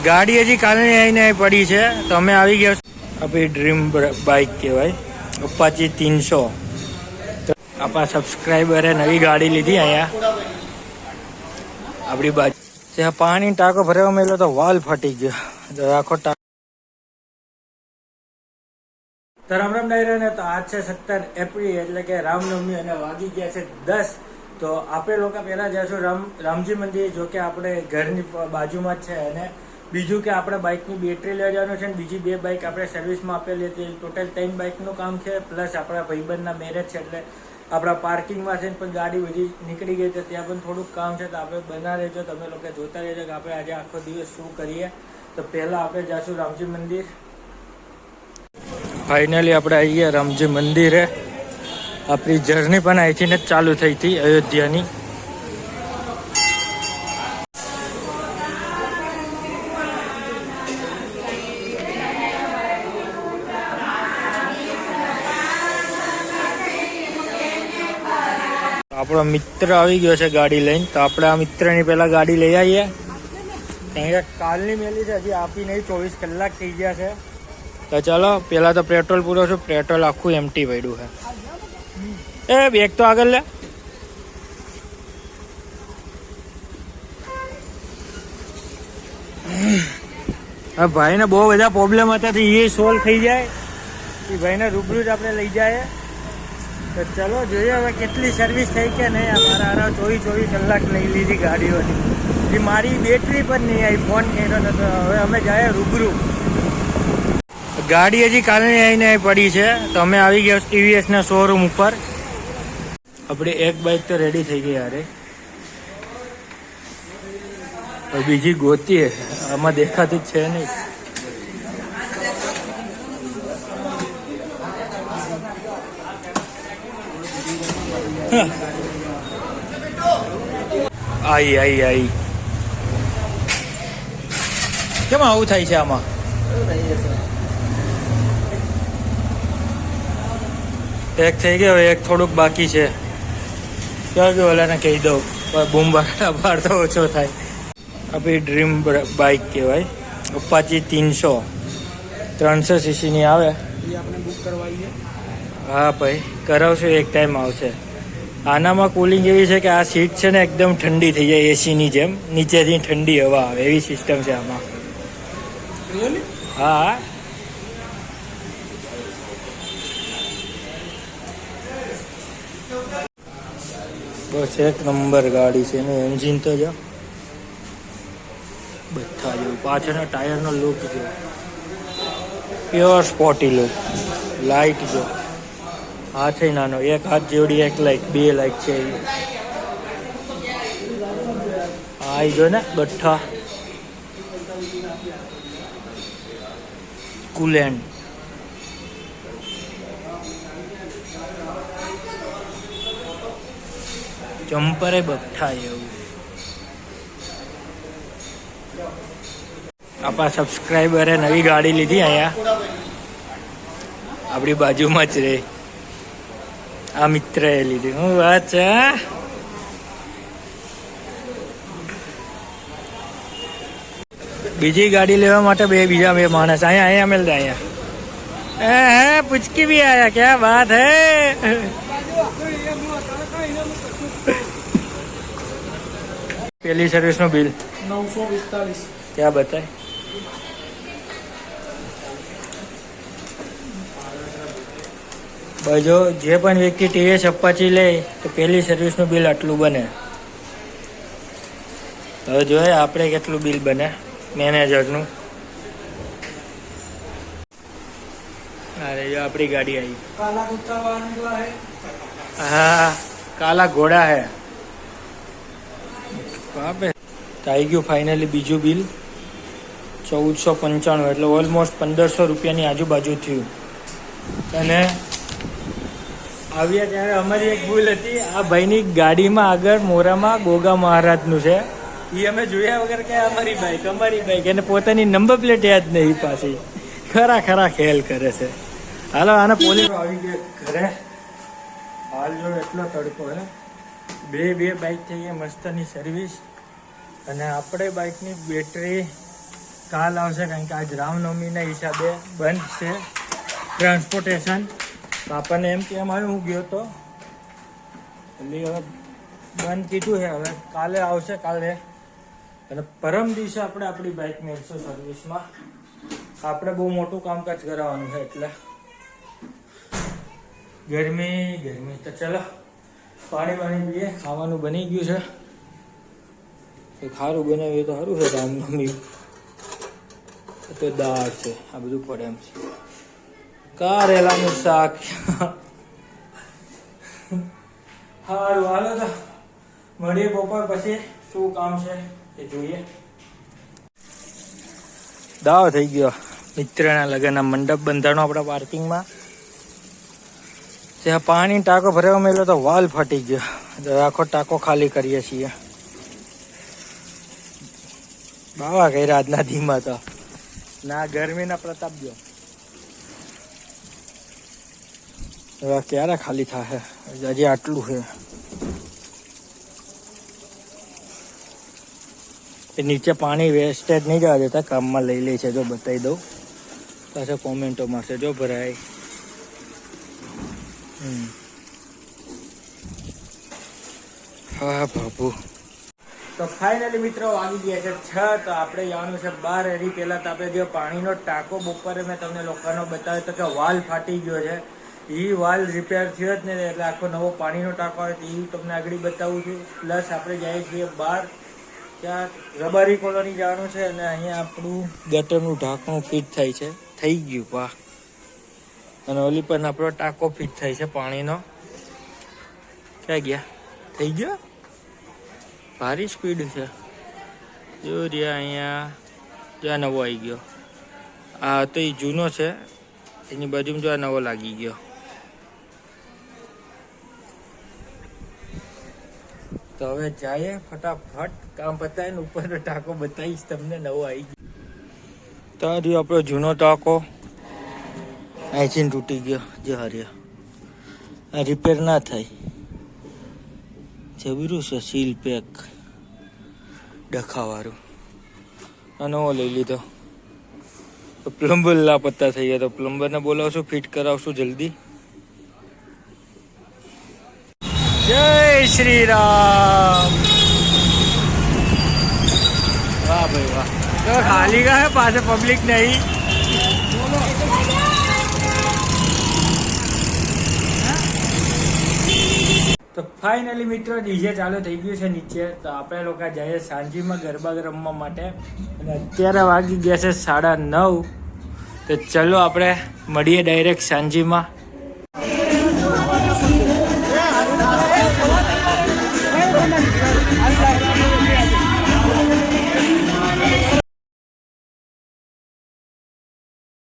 ગાડી હજી કાલની આવીને પડી છે. તો અમે આવી ગયા આપણી ડ્રીમ બાઇક કહેવાય. અપાચી તીનસો આપણા સબસ્ક્રાઈબરે નવી ગાડી લીધી અહીંયા. આપણી બાજુ. ત્યાં પાણી ટાંકો ભરવા મેલો તો વાલ ફાટી ગયો. આખો ટાંકો. રામ રામ ડાયરાને તો આજ છે સત્તર એપ્રિલ એટલે કે રામનવમી અને વાગી ગયા છે દસ. તો આપણે લોકો પહેલા જઈશું રામ, રામજી મંદિર જો કે આપણે ઘરની બાજુમાં જ છે અને બીજું કે આપણે બાઇકની બેટરી લઈ જવાનું છે અને બીજી બે બાઇક આપણે સર્વિસમાં આપેલી હતી. ટોટલ ત્રણ બાઇકનું કામ છે, પ્લસ આપણા ભાઈબંધના મેરેજ છે એટલે આપણા પાર્કિંગમાં છે ને પણ ગાડી બધી નીકળી ગઈ છે. ત્યાં પણ થોડુંક કામ છે તો આપણે બના રહેજો. તમે લોકો જોતા રહેજો કે આપણે આજે આખો દિવસ શું કરીએ. તો પહેલાં આપણે જઈશું રામજી મંદિર. ફાઇનલી આપણે આવી ગયા રામજી મંદિરે. આપણી જર્ની પણ અહીંથી જ ચાલુ થઈ હતી અયોધ્યાની. આપણો મિત્ર આવી ગયો છે ગાડી લઈને, તો આપણે આ મિત્રની પહેલા ગાડી લઈ આવીએ. કારણ કાલની મેલી છે, હજી આપી નહીં, ચોવીસ કલાક થઈ ગયા છે. તો ચાલો પેલા તો પેટ્રોલ પૂરો છું, પેટ્રોલ આખું એમટી પડ્યું છે. એ બેગ તો આગળ લે. ભાઈને બહુ બધા પ્રોબ્લેમ હતા, તો એ સોલ્વ થઈ જાય. એ ભાઈને રૂબરૂ જ આપણે લઈ જાય તો ચલો જોઈએ હવે કેટલી સર્વિસ થઈ કે નહીં. અમારા આરા ચોવીસ ચોવીસ કલાક લઈ લીધી ગાડીઓની. એ મારી બેટરી પણ નહીં આવી ફોન કર્યો નતો હવે અમે જાય રૂબરૂ. ગાડી હજી કાલની આવીને પડી છે. તો અમે આવી ગયા ટીવીએસના શોરૂમ ઉપર. આપણે એક બાઇક તો રેડી થઈ ગઈ યારે બીજી ગોતી આમાં દેખાતી જ છે નહીં. આઈ આઈ આઈ. કેમ આવું થાય છે આમાં? એક થઈ ગયો, એક થોડુંક બાકી છે. ક્યાં કે ઓલાને કહી દઉં. બૂમ બાર તો ઓછો થાય. આપણી ડ્રીમ બાઇક કહેવાય. અપાચી તીનસો ત્રણસો સીસીની આવે. હા ભાઈ કરાવશું એક ટાઈમ આવશે. આનામાં કુલિંગ એવી છે કે આ સીટ છે ને એકદમ ઠંડી થઈ જાય એસીની જેમ. નીચેથી ઠંડી હવા આવે એવી સિસ્ટમ છે આમાં. હા બસ એક નંબર ગાડી છે એનું એન્જિન તો જો બધા જેવું. પાછળના ટાયરનો લુક જો પ્યોર સ્પોટી લુક લાઇટ જો. હાથે નાનો. એક હાથ જેવડી, એક લાઈટ. બે લાઈટ છે આ જો ને ગઠ્ઠા કુલેન્ડ જમ્પરે બઠ્ઠા એવું. આપણા સબસ્ક્રાઈબરે નવી ગાડી લીધી અહીંયા. આપણી બાજુમાં જ રે આ મિત્રએ લીધી. હું વાત છે બીજી ગાડી લેવા માટે બે બીજા બે માણસ. અહીંયા અહીંયા મળતા અહીંયા. હે હે પુચકી ભી આયા. ક્યા બાત હે? પેલી સર્વિસનું બિલ નવસો પિસ્તાલીસ. ક્યાં બતાય? બાજો જે પણ વ્યક્તિ ટીવીએસ અપાચી લે તો પહેલી સર્વિસનું બિલ આટલું બને. હવે જોઈએ આપણે કેટલું બિલ બને મેનેજરનું અરે જો આપણી ગાડી આવી. હા? કાલા ઘોડા હે. બાપે. આવી ગયું ફાઇનલી બીજું બિલ ચૌદસો પંચાણું એટલે ઓલમોસ્ટ પંદરસો રૂપિયાની આજુબાજુ થયું. અને આવ્યા ત્યારે અમારી એક ભૂલ હતી. આ ભાઈની ગાડીમાં આગળ મોરામાં ગોગા મહારાજનું છે. એ અમે જોયા વગર કે અમારી બાઈક અમારી બાઈક એને પોતાની નંબર પ્લેટ યાદ નહીં પાછી. ખરા ખરા ખેલ કરે છે. હાલો, આને પોલીસ આવી ગયા ઘરે. હાલ જો એટલો તડકો હે. બે બે બાઇક થઈ ગઈ મસ્તની સર્વિસ અને આપણે બાઇકની બેટરી કાલ આવશે કારણ કે આજ રામનવમીના હિસાબે બંધ છે ટ્રાન્સપોર્ટેશન આપણને એમ કે એમ હું ગયો તો. એટલે હવે બંધ કીધું છે. હવે કાલે આવશે, કાલે. અને પરમ દિવસે આપણે આપણી બાઇક મેળશું સર્વિસમાં આપણે બહુ મોટું કામકાજ કરાવવાનું છે, એટલે. ગરમી ગરમી. તો ચલો, પાણી પાણી પીએ, ખાવાનું બની ગયું છે. એ ખારું બનાવ્યું તો સારું છે રામનવમી તો દાળ છે, આ બધું પડે એમ છે. કારેલાનું શાક. સારું હાલો તો. મળીએ બપોર પછી. શું કામ છે એ જોઈએ. દાવ થઈ ગયો. મિત્રના લગ્નના મંડપ બંધાણો આપણા પાર્કિંગમાં. ત્યાં પાણી ટાંકો ભરવા મેલો તો વાલ ફાટી ગયો. તો આખો ટાંકો ખાલી કરીએ છીએ. બાવા કર્યા આજના ધીમા તો. ના ગરમીના પ્રતાપ ગયો. હવે ક્યારે ખાલી થશે હજી આટલું છે. એ નીચે પાણી વેસ્ટેજ નહીં જવા દેતા, કામમાં લઈ લે છે. જો બતાવી દઉં. પાછા કોમેન્ટો મારશે જો ભરાય. હા, બાપુ. તો ફાઇનલી મિત્રો આવી ગયા છે છ. તો આપણે જવાનું છે બાર. એની પહેલા તો આપણે જે પાણીનો ટાંકો બપોરે મેં તમને લોકોનો બતાવ્યો તો કે વાલ ફાટી ગયો છે. એ વાલ રિપેર થયો જ ને એટલે આખો નવો પાણીનો ટાંકો આવે એ તમને આગળ બતાવું છું. પ્લસ આપણે જઈએ છીએ બહાર. ત્યાં રબારી કોલોની જવાનું છે અને અહીંયા આપણું ગટરનું ઢાંકણું ફિટ થાય છે. થઈ ગયું, વાહ. અને ઓલી પણ આપણો ટાંકો ફિટ થાય છે પાણીનો. ક્યાં ગયા? થઈ ગયો? ભારી સ્પીડ છે. જો રહ્યા અહીંયા. ત્યાં નવો આવી ગયો. આ તો એ જૂનો છે. એની બાજુમાં જો આ નવો લાગી ગયો. તો હવે જઈએ ફટાફટ. કામ પતાવીને ઉપરનો ટાંકો બતાવીશ, તમને નવો આવી ગયો. તો રહ્યો આપણો જૂનો ટાંકો. એન્જિન તૂટી ગયો, જે હર્યો. રિપેર ના થાય. જબરું છે સીલ પેક ડખાવાળું. આ નવો લઈ લીધો. તો પ્લમ્બર લાપત્તા થઈ ગયા. તો પ્લમ્બરને બોલાવશું ફિટ કરાવશું જલ્દી. જય શ્રી રામ વાહ ભાઈ વાહ. તો ખાલી ગયા પાસે પબ્લિક નહીં. તો ફાઇનલી મિત્રો ડીજે ચાલુ થઈ ગયું છે નીચે. તો આપણે લોકો જઈએ સાંજીમાં ગરબા રમવા માટે. અને અત્યારે વાગી ગયા છે સાડા નવ. તો ચલો આપણે મળીએ ડાયરેક્ટ સાંજીમાં.